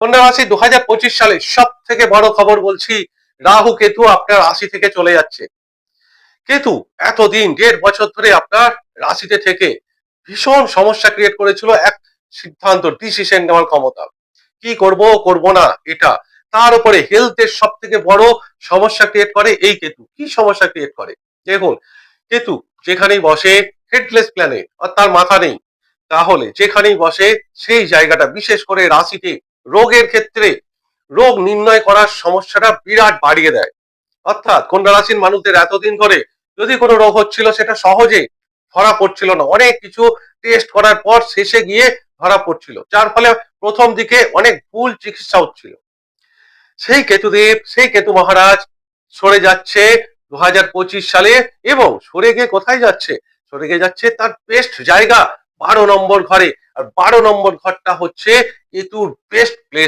কন্যা রাশি পঁচিশ সালে সব থেকে বড় খবর বলছি, রাহু কেতু আপনার রাশি থেকে চলে যাচ্ছে। কেতু এতদিন, দেড় বছর ধরে আপনার রাশিতে থেকে ভীষণ সমস্যা ক্রিয়েট করেছিল এক সিদ্ধান্ত ডিসিশন নেওয়ার ক্ষমতা। কি করব করব না, এটা। তার উপরে হেলথের সব থেকে বড় সমস্যা ক্রিয়েট করে এই কেতু। কি সমস্যা ক্রিয়েট করে? দেখুন, কেতু যেখানেই বসে হেডলেস প্ল্যানেট আর তার মাথা নেই। তাহলে যেখানেই বসে, সেই জায়গাটা, বিশেষ করে রাশিতে রোগের ক্ষেত্রে রোগ নির্ণয় করার সমস্যাটা বিরাট বাড়িয়ে দেয়। অর্থাৎ কন্যা রাশির মানুষদের এতদিন ধরে যদি কোনো রোগ হচ্ছিল, সেটা সহজে ধরা পড়ছিল না। অনেক কিছু টেস্ট করার পর শেষে গিয়ে ধরা পড়ছিল। যার ফলে প্রথম দিকে অনেক ভুল চিকিৎসা হচ্ছিল। সেই কেতুদেব, সেই কেতু মহারাজ সরে যাচ্ছে দু হাজার পঁচিশ সালে এবং সরে গিয়ে কোথায় যাচ্ছে? সরে গিয়ে যাচ্ছে তার বেস্ট জায়গা বারো নম্বর ঘরে। আর বারো নম্বর ঘরটা হচ্ছে কেতুর বেস্ট প্লেস